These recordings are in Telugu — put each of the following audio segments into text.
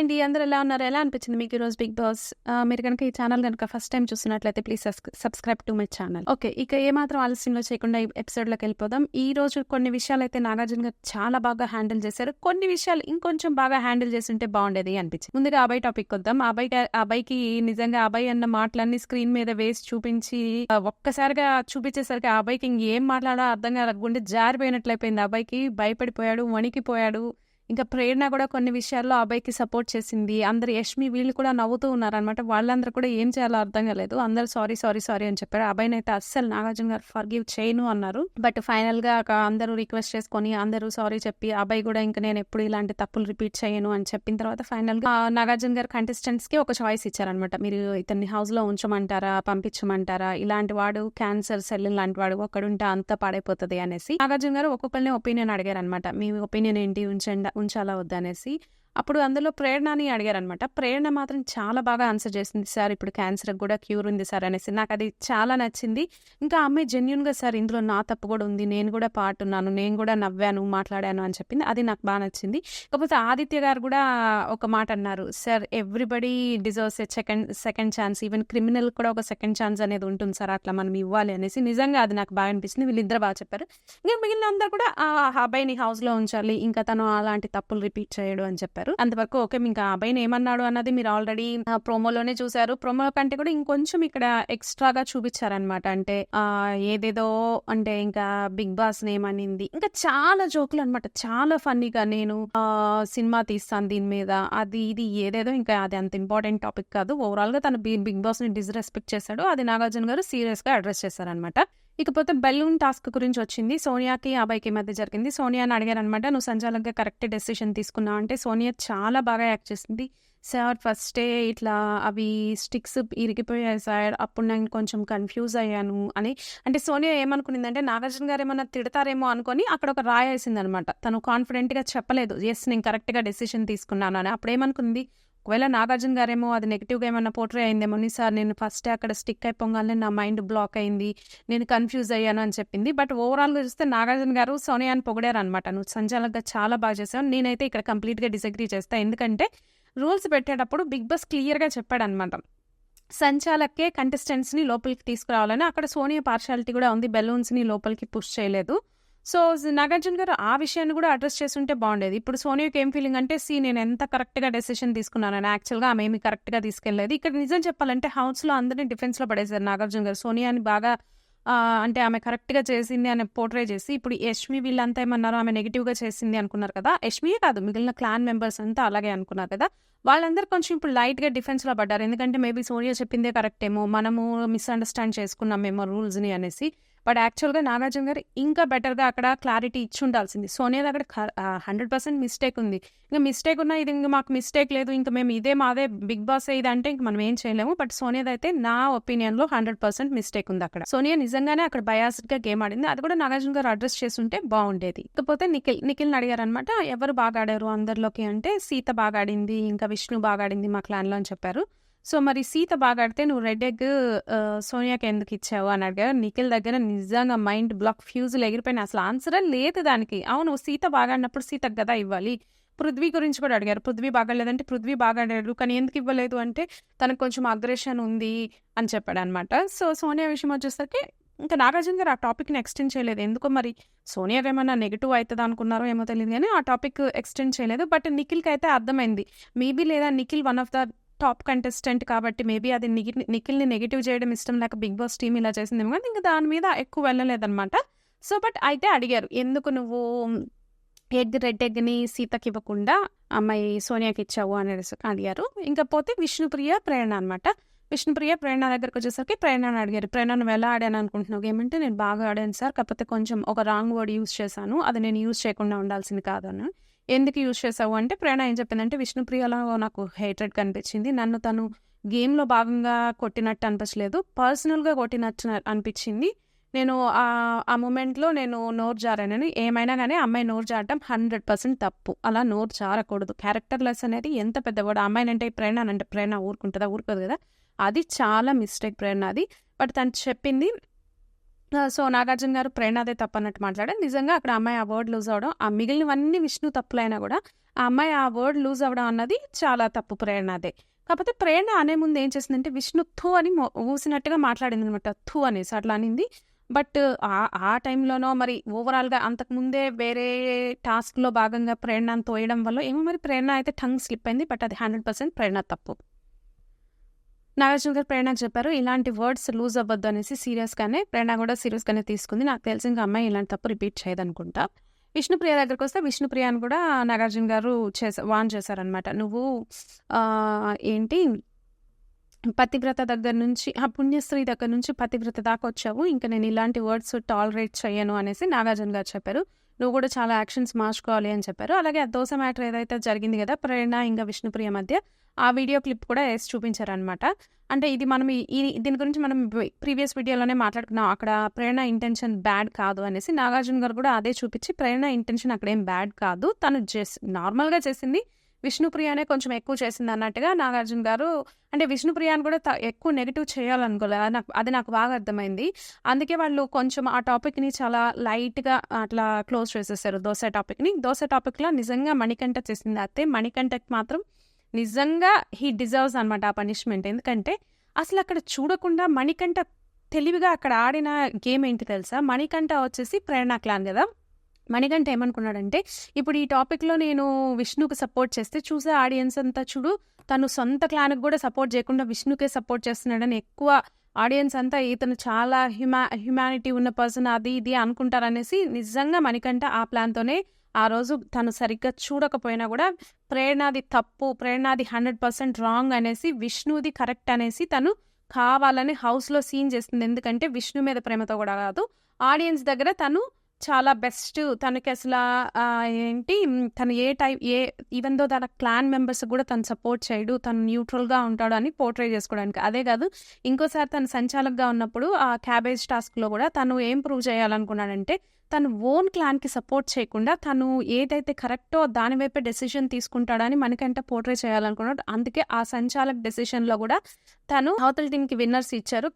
హాయ్ అండి. అందరూ ఎలా ఉన్నారు? ఎలా అనిపించింది మీకు ఈరోజు బిగ్ బాస్? మీరు కనుక ఈ ఛానల్ కనుక ఫస్ట్ టైం చూస్తున్నట్లయితే please subscribe to my channel. Okay ఇక ఏమాత్రం ఆలస్యంలో చేయకుండా ఈ ఎపిసోడ్లోకి వెళ్ళిపోదాం. ఈ రోజు కొన్ని విషయాలు అయితే నాగార్జున గారు చాలా బాగా హ్యాండిల్ చేశారు. కొన్ని విషయాలు ఇంకొంచెం బాగా హ్యాండిల్ చేస్తుంటే బాగుండేది అనిపించింది. ముందుగా అబ్బాయి టాపిక్ వద్దాం అబ్బాయి అబ్బాయికి నిజంగా అబ్బాయి అన్న మాటలన్నీ స్క్రీన్ మీద వేసి చూపించి ఒక్కసారిగా చూపించేసరికి ఆ అబ్బాయికి ఇంకేం మాట్లాడాలో అర్థం కాదు గుండె జారిపోయినట్లయిపోయింది. అబ్బాయికి భయపడిపోయాడు వణికిపోయాడు. ఇంకా ప్రేరణ కూడా కొన్ని విషయాల్లో అబ్బాయికి సపోర్ట్ చేసింది. అందరు యష్మి వీళ్ళు కూడా నవ్వుతూ ఉన్నారనమాట వాళ్ళందరూ కూడా ఏం చేయాలో అర్థం కాలేదు. అందరూ సారీ సారీ సారీ అని చెప్పారు. అబ్బాయిని అయితే అస్సలు నాగార్జున గారు ఫర్గివ్ చేయను అన్నారు. బట్ ఫైనల్గా అందరూ రిక్వెస్ట్ చేసుకొని అందరూ సారీ చెప్పి అబ్బాయి కూడా ఇంకా నేను ఎప్పుడు ఇలాంటి తప్పులు రిపీట్ చేయను అని చెప్పిన తర్వాత ఫైనల్గా నాగార్జున గారు కంటెస్టెంట్స్కి ఒక చాయిస్ ఇచ్చారనమాట మీరు ఇతన్ని హౌస్లో ఉంచమంటారా? పంపించమంటారా? ఇలాంటి వాడు క్యాన్సర్ సెల్ లాంటి వాడు ఒకడుంటే అంతా పాడైపోతుంది అనేసి నాగార్జున గారు ఒక్కొక్కరిని ఒపీనియన్ అడిగారు అనమాట మీ ఒపీనియన్ ఏంటి? ఉంచండి ఉంచాలా వద్దనేసి అప్పుడు అందులో ప్రేరణని అడిగారనమాట ప్రేరణ మాత్రం చాలా బాగా ఆన్సర్ చేసింది. సార్ ఇప్పుడు క్యాన్సర్ కూడా క్యూర్ ఉంది సార్ అనేసి. నాకు అది చాలా నచ్చింది. ఇంకా అమ్మాయి జెన్యున్గా సార్ ఇందులో నా తప్పు కూడా ఉంది. నేను కూడా పాటున్నాను ఉన్నాను నేను కూడా నవ్వాను మాట్లాడాను అని చెప్పింది. అది నాకు బాగా నచ్చింది. కాకపోతే ఆదిత్య గారు కూడా ఒక మాట అన్నారు. Sir everybody deserves a second second chance. Even criminal కూడా ఒక సెకండ్ ఛాన్స్ అనేది ఉంటుంది సార్. అట్లా మనం ఇవ్వాలి అనేసి. నిజంగా అది నాకు బాగా అనిపించింది వీళ్ళిద్దరు బాగా చెప్పారు. ఇంకా మిగిలిన అందరు కూడా ఆ అబ్బాయిని హౌస్లో ఉంచాలి. ఇంకా తను అలాంటి తప్పులు రిపీట్ చేయడు అని చెప్పారు. అంతవరకు ఓకే ఇంకా అబ్బాయి అబ్బాయిని ఏమన్నాడు అన్నది మీరు ఆల్రెడీ ప్రోమోలోనే చూసారు ప్రోమో కంటే కూడా ఇంకొంచెం ఇక్కడ ఎక్స్ట్రాగా చూపించారనమాట అంటే ఏదేదో అంటే ఇంకా బిగ్ బాస్ నేమ్ అనింది. ఇంకా చాలా జోకులు అనమాట చాలా ఫన్నీగా నేను సినిమా తీస్తాను దీని మీద. అది ఇది ఏదేదో ఇంకా అది అంత ఇంపార్టెంట్ టాపిక్ కాదు. ఓవరాల్గా తను బిగ్ బాస్ని డిస్రెస్పెక్ట్ చేశాడు. అది నాగార్జున గారు సీరియస్గా అడ్రస్ చేశారనమాట ఇకపోతే బెలూన్ టాస్క్ గురించి వచ్చింది. సోనియాకి అబ్బాయికి మధ్య జరిగింది. సోనియాని అడిగారు అనమాట నువ్వు సంచాలకంగా కరెక్ట్ డెసిషన్ తీసుకున్నావు. అంటే సోనియా చాలా బాగా యాక్ట్ చేసింది. సార్ ఫస్టే ఇట్లా అవి స్టిక్స్ ఇరిగిపోయాయి సార్. అప్పుడు నేను కొంచెం కన్ఫ్యూజ్ అయ్యాను అని. అంటే సోనియా ఏమనుకునిందంటే నాగార్జున గారు ఏమన్నా తిడతారేమో అనుకొని అక్కడ ఒక రాయేసింది అనమాట తను కాన్ఫిడెంట్గా చెప్పలేదు. ఎస్ నేను కరెక్ట్గా డెసిషన్ తీసుకున్నాను అని. అప్పుడు ఏమనుకుంది? ఒకవేళ నాగార్జున గారేమో అది నెగిటివ్గా ఏమైనా పోర్ట్రే అయిందేమో నీ సార్ నేను ఫస్ట్ అక్కడ స్టిక్ అయిపోగానే నా మైండ్ బ్లాక్ అయింది నేను కన్ఫ్యూజ్ అయ్యాను అని చెప్పింది. బట్ ఓవరాల్గా చూస్తే నాగార్జున గారు సోనియాని పొగిడారు అనమాట నువ్వు సంచాలకంగా చాలా బాగా చేసావు. నేనైతే ఇక్కడ కంప్లీట్గా డిసగ్రీ చేస్తాను ఎందుకంటే రూల్స్ పెట్టేటప్పుడు బిగ్ బాస్ క్లియర్గా చెప్పాడనమాట సంచాలకే కంటెస్టెంట్స్ని లోపలికి తీసుకురావాలని అక్కడ సోనియా పార్షాలిటీ కూడా ఉంది. బెలూన్స్ని లోపలికి పుష్ చేయలేదు. సో నాగార్జున గారు ఆ విషయాన్ని కూడా అడ్రస్ చేస్తుంటే బాగుండేది. ఇప్పుడు సోనియాకి ఏం ఫీలింగ్ అంటే సి నేను ఎంత కరెక్ట్గా డెసిషన్ తీసుకున్నానని యాక్చువల్గా ఆమె ఏమి కరెక్ట్గా తీసుకెళ్ళలేదు ఇక్కడ నిజం చెప్పాలంటే హౌస్లో అందరినీ డిఫెన్స్లో పడేశారు నాగార్జున గారు. సోనియాని బాగా అంటే ఆమె కరెక్ట్గా చేసింది అని పోర్ట్రే చేసి ఇప్పుడు యష్మి వీళ్ళంతా ఏమన్నారు? ఆమె నెగిటివ్గా చేసింది అనుకున్నారు కదా. యష్మియే కాదు మిగిలిన క్లాన్ మెంబర్స్ అంతా అలాగే అనుకున్నారు కదా. వాళ్ళందరూ కొంచెం ఇప్పుడు లైట్గా డిఫెన్స్లో పడ్డారు. ఎందుకంటే మేబీ సోనియా చెప్పిందే కరెక్ట్ ఏమో మనము మిస్అండర్స్టాండ్ చేసుకున్నామేమో రూల్స్ని అనేసి. బట్ యాక్చువల్గా నాగార్జున గారు ఇంకా బెటర్గా అక్కడ క్లారిటీ ఇచ్చి ఉండాల్సింది. సోనియా దగ్గర హండ్రెడ్ పర్సెంట్ మిస్టేక్ ఉంది. ఇంకా మిస్టేక్ ఉన్నా ఇది ఇంకా మాకు మిస్టేక్ లేదు. ఇంకా మేము ఇదే మాదే బిగ్ బాస్ ఇది అంటే ఇంక మనం ఏం చేయలేము. బట్ సోనియాది అయితే నా ఒపీనియన్లో హండ్రెడ్ పర్సెంట్ మిస్టేక్ ఉంది అక్కడ. సోనియా నిజంగానే అక్కడ బయాస్డ్గా గేమ్ ఆడింది. అది కూడా నాగార్జున గారు అడ్రస్ చేస్తుంటే బాగుండేది. ఇకపోతే నిఖిల్ నిఖిల్ని అడిగారు అనమాట ఎవరు బాగా ఆడారు అందరిలోకి? అంటే సీత బాగా ఆడింది ఇంకా విష్ణు బాగా ఆడింది మా క్లాన్లో అని చెప్పారు. సో మరి సీత బాగా ఆడితే నువ్వు రెడ్ ఎగ్ సోనియాకి ఎందుకు ఇచ్చావు అని అడిగారు. నిఖిల్ దగ్గర నిజంగా మైండ్ బ్లాక్ ఫ్యూజులు ఎగిరిపోయిన అసలు ఆన్సరే లేదు దానికి. అవును సీత బాగా ఆడినప్పుడు సీతకు కదా ఇవ్వాలి. పృథ్వీ గురించి కూడా అడిగారు. పృథ్వీ బాగాలేదంటే పృథ్వీ బాగాడాడు కానీ ఎందుకు ఇవ్వలేదు అంటే తనకు కొంచెం అగ్రెషన్ ఉంది అని చెప్పాడు అనమాట సో సోనియా విషయం వచ్చేసరికి ఇంకా నాగార్జున గారు ఆ టాపిక్ని ఎక్స్టెండ్ చేయలేదు. ఎందుకో మరి సోనియా ఏమైనా నెగిటివ్ అవుతుంది అనుకున్నారో ఏమో తెలియదు కానీ ఆ టాపిక్ ఎక్స్టెండ్ చేయలేదు. బట్ నిఖిల్కి అయితే అర్థమైంది మేబీ లేదా Nikhil one of the top contestant కాబట్టి మేబీ అది నిఖిల్ నిఖిల్ని నెగిటివ్ చేయడం ఇష్టం లేక బిగ్ బాస్ టీమ్ ఇలా చేసిందేమో కానీ ఇంకా దాని మీద ఎక్కువ వెళ్ళలేదన్నమాట. సో బట్ అయితే అడిగారు ఎందుకు నువ్వు ఎగ్ రెడ్ ఎగ్ని సీతకి ఇవ్వకుండా అమ్మాయి సోనియాకి ఇచ్చావు అనేసి అడిగారు. ఇంకా పోతే విష్ణుప్రియ ప్రేరణ అనమాట విష్ణుప్రియ ప్రేరణ దగ్గరకు వచ్చేసరికి ప్రేరణను అడిగారు. ప్రేరణ నువ్వు ఎలా ఆడాను అనుకుంటున్నావు? ఏమంటే నేను బాగా ఆడాను సార్ కాకపోతే కొంచెం ఒక రాంగ్ వర్డ్ యూస్ చేశాను అది నేను యూస్ చేయకుండా ఉండాల్సింది కాదు ఎందుకు యూజ్ చేసావు అంటే ప్రేరణ ఏం చెప్పిందంటే విష్ణుప్రియలో నాకు హేట్రెడ్ కనిపించింది. నన్ను తను గేమ్లో భాగంగా కొట్టినట్టు అనిపించలేదు పర్సనల్గా కొట్టినట్టు అనిపించింది. నేను ఆ ఆ మూమెంట్లో నేను నోరు జారానని ఏమైనా కానీ అమ్మాయి నోరు జారడం హండ్రెడ్ పర్సెంట్ తప్పు. అలా నోరు జారకూడదు. క్యారెక్టర్ లెస్ అనేది ఎంత పెద్ద కూడా అమ్మాయిని అంటే ప్రేరణ అంటే ప్రేరణ ఊరుకుంటుందా? ఊరుకోదు కదా. అది చాలా మిస్టేక్ ప్రేరణ అది బట్ తను చెప్పింది సో, నాగార్జున గారు ప్రేరణదే తప్పన్నట్టు మాట్లాడారు. నిజంగా అక్కడ అమ్మాయి ఆ వర్డ్ లూజ్ అవ్వడం, ఆ మిగిలినవన్నీ విష్ణు తప్పులైనా కూడా ఆ అమ్మాయి ఆ వర్డ్ లూజ్ అవడం అన్నది చాలా తప్పు ప్రేరణదే. కాకపోతే ప్రేరణ అనే ముందు ఏం చేసిందంటే విష్ణు థూ అని ఊసినట్టుగా మాట్లాడింది అనమాట థూ అనేసి అట్లా అనింది. బట్ ఆ ఆ టైంలోనో మరి ఓవరాల్‌గా అంతకుముందే వేరే టాస్క్‌లో భాగంగా ప్రేరణను తోయడం వల్ల ఏమో మరి ప్రేరణ అయితే టంగ్ స్లిప్ అయింది. బట్ అది 100% ప్రేరణ తప్పు. నాగార్జున గారు ప్రేరణ చెప్పారు. ఇలాంటి వర్డ్స్ లూజ్ అవ్వద్దు అనేసి సీరియస్‌గానే ప్రేరణ కూడా సీరియస్‌గానే తీసుకుంది. నాకు తెలిసి అమ్మాయి ఇలాంటి తప్పు రిపీట్ చేయదనుకుంటా. విష్ణుప్రియ దగ్గరకొస్తే విష్ణుప్రియని కూడా నాగార్జున గారు చేసా వాన్ చేశారనమాట. నువ్వు ఏంటి పతివ్రత దగ్గర నుంచి ఆ పుణ్యస్త్రీ దగ్గర నుంచి పతివ్రత దాకా వచ్చావు. ఇంక నేను ఇలాంటి వర్డ్స్ టాలరేట్ చేయను అనేసి నాగార్జున గారు చెప్పారు. నువ్వు కూడా చాలా యాక్షన్స్ మార్చుకోవాలి అని చెప్పారు. అలాగే ఆ దోస మ్యాటర్ ఏదైతే జరిగింది కదా ప్రేరణ ఇంకా విష్ణుప్రియ మధ్య ఆ వీడియో క్లిప్ కూడా వేసి చూపించారనమాట. అంటే ఇది మనం ఈ దీని గురించి మనం ప్రీవియస్ వీడియోలోనే మాట్లాడుకున్నాం. అక్కడ ప్రేరణ ఇంటెన్షన్ బ్యాడ్ కాదు అనేసి. నాగార్జున గారు కూడా అదే చూపించి ప్రేరణ ఇంటెన్షన్ అక్కడేం బ్యాడ్ కాదు. తను జస్ట్ నార్మల్‌గా చేసింది. విష్ణుప్రియనే కొంచెం ఎక్కువ చేసింది అన్నట్టుగా నాగార్జున గారు అంటే విష్ణుప్రియాని కూడా త ఎక్కువ నెగిటివ్ చేయాలనుకోలే. నాకు అది నాకు బాగా అర్థమైంది. అందుకే వాళ్ళు కొంచెం ఆ టాపిక్‌ని చాలా లైట్‌గా అట్లా క్లోజ్ చేసేసారు దోస టాపిక్‌ని. దోస టాపిక్‌లో నిజంగా మణికంఠ చేసింది అత్తే. మణికంఠకి మాత్రం నిజంగా హీ డిజర్వ్స్ అనమాట ఆ పనిష్మెంట్. ఎందుకంటే అసలక్కడ చూడకుండా మణికంఠ తెలివిగా అక్కడ ఆడిన గేమ్ ఏంటి తెలుసా? మణికంఠ వచ్చేసి ప్రేరణ క్లాన్ కదా మణికంఠ ఏమనుకున్నాడంటే ఇప్పుడు ఈ టాపిక్‌లో నేను విష్ణుకు సపోర్ట్ చేస్తే చూసే ఆడియన్స్ అంతా చూడు తను సొంత క్లాన్‌కి కూడా సపోర్ట్ చేయకుండా విష్ణుకే సపోర్ట్ చేస్తున్నాడని ఎక్కువ ఆడియన్స్ అంతా ఇతను చాలా హ్యుమా హ్యుమానిటీ ఉన్న పర్సన్ అది ఇది అనుకుంటారనేసి నిజంగా మణికంఠ ఆ ప్లాన్‌తోనే ఆ రోజు తను సరిగ్గా చూడకపోయినా కూడా ప్రేరణది తప్పు, ప్రేరణది 100% రాంగ్ అనేసి విష్ణుది కరెక్ట్ అనేసి తను కావాలని హౌస్‌లో సీన్ చేస్తుంది. ఎందుకంటే విష్ణు మీద ప్రేమతో కూడా కాదు ఆడియన్స్ దగ్గర తను చాలా బెస్ట్ తనకి అసలు ఏంటి తను ఏ టైప్ ఏ ఈవెన్ దో తన క్లాన్ మెంబర్స్ కూడా తను సపోర్ట్ చేయడు. తను న్యూట్రల్‌గా ఉంటాడు అని పోర్ట్రే చేసుకోవడానికి. అదే కాదు ఇంకోసారి తను సంచాలక్‌గా ఉన్నప్పుడు ఆ క్యాబేజ్ టాస్క్‌లో కూడా తను ఏం ప్రూవ్ చేయాలనుకున్నాడంటే తను ఓన్ క్లాన్‌కి సపోర్ట్ చేయకుండా తను ఏదైతే కరెక్టో దాని వైపే డెసిషన్ తీసుకుంటాడని మనకంటే పోర్ట్రే చేయాలనుకున్నాడు. అందుకే ఆ సంచాలక్ డెసిషన్‌లో కూడా తను అవతల టీంకి విన్నర్స్ ఇచ్చారు.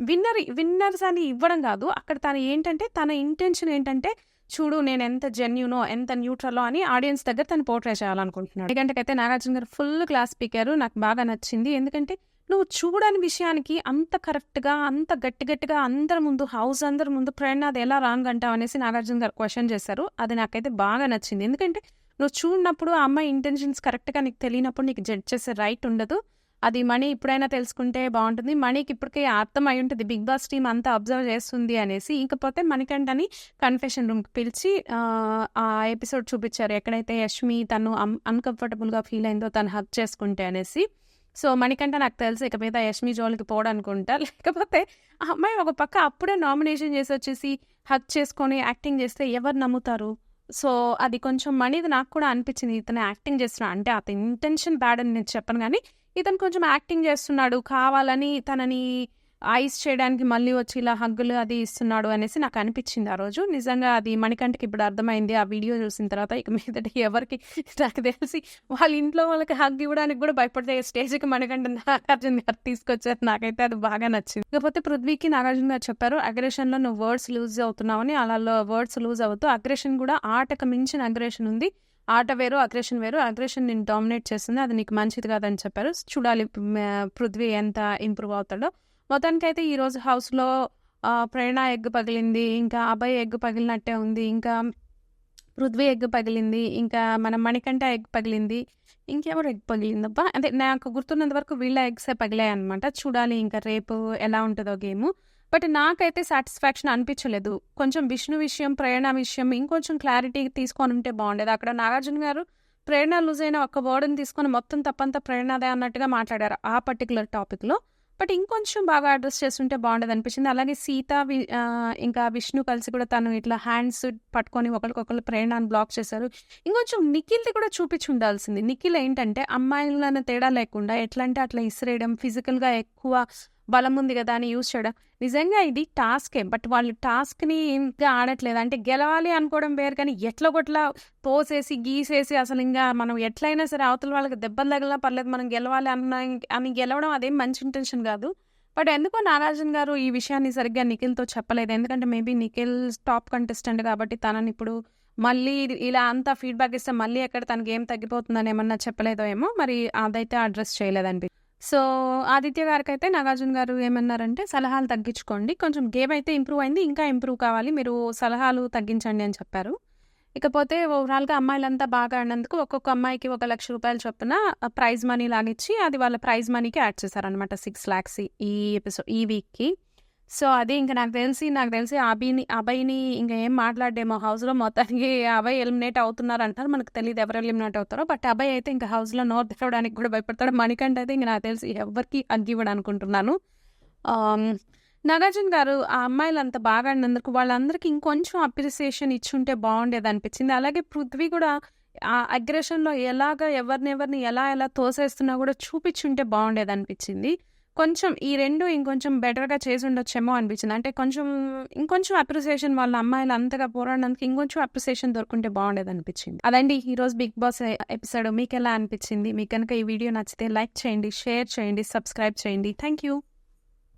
విన్నర్ విన్నర్స్ అని ఇవ్వడం కాదు అక్కడ తను ఏంటంటే తన ఇంటెన్షన్ ఏంటంటే చూడు నేను ఎంత జెన్యునో ఎంత న్యూట్రలో అని ఆడియన్స్ దగ్గర తను పోర్ట్రే చేయాలనుకుంటున్నాడు. మణికంఠకైతే నాగార్జున గారు ఫుల్ క్లాస్ పీకారు. నాకు బాగా నచ్చింది. ఎందుకంటే నువ్వు చూడని విషయానికి అంత కరెక్ట్‌గా, అంత గట్టి గట్టిగా అందరి ముందు హౌస్ అందరి ముందు ఫ్రెండ్ అది ఎలా రాంగ్ అంటావు అనేసి నాగార్జున గారు క్వశ్చన్ చేశారు. అది నాకైతే బాగా నచ్చింది. ఎందుకంటే నువ్వు చూడనప్పుడు ఆ అమ్మాయి ఇంటెన్షన్స్ కరెక్ట్‌గా నీకు తెలియనప్పుడు నీకు జడ్జ్ చేసే రైట్ ఉండదు. అది మణి ఇప్పుడైనా తెలుసుకుంటే బాగుంటుంది మణికి ఇప్పటికే అర్థం అయ్యుంటది బిగ్ బాస్ టీమ్ అంతా అబ్జర్వ్ చేస్తుంది అనేసి. ఇకపోతే మణికంఠని కన్ఫెషన్ రూమ్‌కి పిలిచి ఆ ఎపిసోడ్ చూపించారు ఎక్కడైతే యష్మి తను అన్‌కంఫర్టబుల్‌గా ఫీల్ అయిందో తను హక్ చేసుకుంటే అనేసి. సో, మణికంఠ నాకు తెలుసు ఇక మీద యష్మి జోలికి పోడనుకుంటా. లేకపోతే ఆ అమ్మాయి ఒక పక్క అప్పుడే నామినేషన్ చేసి వచ్చేసి హక్ చేసుకొని యాక్టింగ్ చేస్తే ఎవరు నమ్ముతారు? సో, అది కొంచెం మనీది నాకు కూడా అనిపించింది ఇతను యాక్టింగ్ చేస్తున్నా అంటే అతని ఇంటెన్షన్ బ్యాడ్ అని నేను చెప్పను కానీ ఇతను కొంచెం యాక్టింగ్ చేస్తున్నాడు. కావాలని తనని ఐస్ చేయడానికి మళ్ళీ వచ్చి ఇలా హగ్గులు అది ఇస్తున్నాడు అనేసి నాకు అనిపించింది ఆ రోజు. నిజంగా అది మణికంఠకి ఇప్పుడు అర్థమైంది. ఆ వీడియో చూసిన తర్వాత ఇక మీదట ఎవరికి నాకు తెలిసి వాళ్ళ ఇంట్లో వాళ్ళకి హగ్ ఇవ్వడానికి కూడా భయపడితే స్టేజ్‌కి మణికంఠ నాగార్జున గారు తీసుకొచ్చారు. నాకైతే అది బాగా నచ్చింది. ఇకపోతే పృథ్వీకి నాగార్జున గారు చెప్పారు. అగ్రెషన్‌లో నువ్వు వర్డ్స్ లూజ్ అవుతున్నావని. అలా వర్డ్స్ లూజ్ అవుతూ అగ్రెషన్ కూడా ఆటకు మించిన అగ్రెషన్ ఉంది. ఆట వేరు, అగ్రెషన్ వేరు. అగ్రెషన్ నేను డామినేట్ చేస్తుంది. అది నీకు మంచిది కాదని చెప్పారు. చూడాలి పృథ్వీ ఎంత ఇంప్రూవ్ అవుతాడో. మొత్తానికైతే ఈరోజు హౌస్‌లో ప్రేరణ ఎగ్ పగిలింది. ఇంకా అభయ్ ఎగ్ పగిలినట్టే ఉంది. ఇంకా పృథ్వీ ఎగ్ పగిలింది. ఇంకా మన మణికంఠ ఎగ్ పగిలింది. ఇంకెవరు ఎగ్ పగిలిందబ్బా? అంటే నాకు గుర్తున్నంత వరకు వీళ్ళ ఎగ్సే పగిలాయన్నమాట. చూడాలి ఇంకా రేపు ఎలా ఉంటుందో గేము. బట్ నాకైతే సాటిస్ఫాక్షన్ అనిపించలేదు కొంచెం విష్ణు విషయం, ప్రేరణ విషయం ఇంకొంచెం క్లారిటీ తీసుకొనుంటే బాగుండేది అక్కడ నాగార్జున గారు ప్రేరణ లూజ్ అయిన ఒక వర్డ్‌ని తీసుకొని మొత్తం తప్పంతా ప్రేరణదే అన్నట్టుగా మాట్లాడారు. ఆ పర్టికులర్ టాపిక్‌లో. బట్ ఇంకొంచెం బాగా అడ్రస్ చేస్తుంటే బాగుండదు బావుండేదనిపించింది. అలాగే సీత ఇంకా విష్ణు కలిసి కూడా తను ఇట్లా హ్యాండ్స్ పట్టుకొని ఒకరికొకరు ప్రేరణను బ్లాక్ చేశారు. ఇంకొంచెం నిఖిల్‌ది కూడా చూపిచ్చుండాల్సింది. నిఖిల్ ఏంటంటే అమ్మాయిలన్న తేడా లేకుండా ఎట్లంటే అట్లా ఇసిరేయడం, ఫిజికల్‌గా ఎక్కువ బలం ఉంది కదా అని యూజ్ చేయడం. నిజంగా ఇది టాస్కే. బట్ వాళ్ళు టాస్క్‌ని ఇంకా ఆడట్లేదు. అంటే గెలవాలి అనుకోవడం వేరు కానీ ఎట్లాగొట్లా తోసేసి, గీసేసి అసలు ఇంకా మనం ఎట్లైనా సరే అవతల వాళ్ళకి దెబ్బలు తగిలినా పర్లేదు మనం గెలవాలి అన్న అని గెలవడం అదేం మంచి ఇంటెన్షన్ కాదు బట్ ఎందుకో నాగార్జున గారు ఈ విషయాన్ని సరిగ్గా నిఖిల్‌తో చెప్పలేదు. ఎందుకంటే మేబీ నిఖిల్ టాప్ కంటెస్టెంట్ కాబట్టి తనని ఇప్పుడు మళ్ళీ ఇలా అంతా ఫీడ్‌బ్యాక్ ఇస్తే మళ్ళీ ఎక్కడ తనకి ఏం తగ్గిపోతుందని ఏమన్నా చెప్పలేదో ఏమో! మరి అదైతే అడ్రస్ చేయలేదనిపి సో, ఆదిత్య గారికైతే నాగార్జున గారు ఏమన్నారంటే సలహాలు తగ్గించుకోండి. కొంచెం గేమ్ అయితే ఇంప్రూవ్ అయింది. ఇంకా ఇంప్రూవ్ కావాలి. మీరు సలహాలు తగ్గించండి అని చెప్పారు. ఇకపోతే ఓవరాల్‌గా అమ్మాయిలంతా బాగా ఆడినందుకు ఒక్కొక్క అమ్మాయికి ఒక లక్ష రూపాయలు చొప్పున ప్రైజ్ మనీ లాగిచ్చి అది వాళ్ళ ప్రైజ్ మనీకి యాడ్ చేశారనమాట. 6,00,000 ఈ ఎపిసోడ్ ఈ వీక్‌కి. సో, అది ఇంకా నాకు తెలిసి నాకు తెలిసి అభిని అభయ్‌ని ఇంకా ఏం మాట్లాడేమో హౌస్‌లో మొత్తానికి అభయ్ ఎలిమినేట్ అవుతున్నారంటున్నారు. మనకు తెలియదు ఎవరు ఎలిమినేట్ అవుతారో. బట్ అభయ్ అయితే ఇంకా హౌస్‌లో నోరు తెరవడానికి కూడా భయపడతాడు. మణికంఠ అయితే ఇంకా నాకు తెలిసి ఎవరికి హగ్ ఇవ్వడనుకుంటున్నాను. నాగార్జున గారు ఆ అమ్మాయిలు అంత బాగా ఆడినందుకు వాళ్ళందరికీ ఇంకొంచెం అప్రిసియేషన్ ఇచ్చుంటే బావుండేదనిపించింది. అలాగే పృథ్వీ కూడా ఆ అగ్రెషన్‌లో ఎలాగా ఎవరినెవరిని ఎలా ఎలా తోసేస్తున్నా కూడా చూపించుంటే బాగుండేది అనిపించింది కొంచెం ఈ రెండు ఇంకొంచెం బెటర్‌గా చేసి ఉండొచ్చేమో అనిపించింది. అంటే కొంచెం ఇంకొంచెం అప్రిసియేషన్ వాళ్ళ అమ్మాయిలు అంతగా పోరాడినందుకు ఇంకొంచెం అప్రిసియేషన్ దొరుకుంటే బాగుండేది అనిపించింది అదండి ఈరోజు 'బిగ్ బాస్' ఎపిసోడ్ మీకు మీకెలా అనిపించింది? మీకు కనుక ఈ వీడియో నచ్చితే లైక్ చేయండి, షేర్ చేయండి, సబ్స్క్రైబ్ చేయండి. Thank you.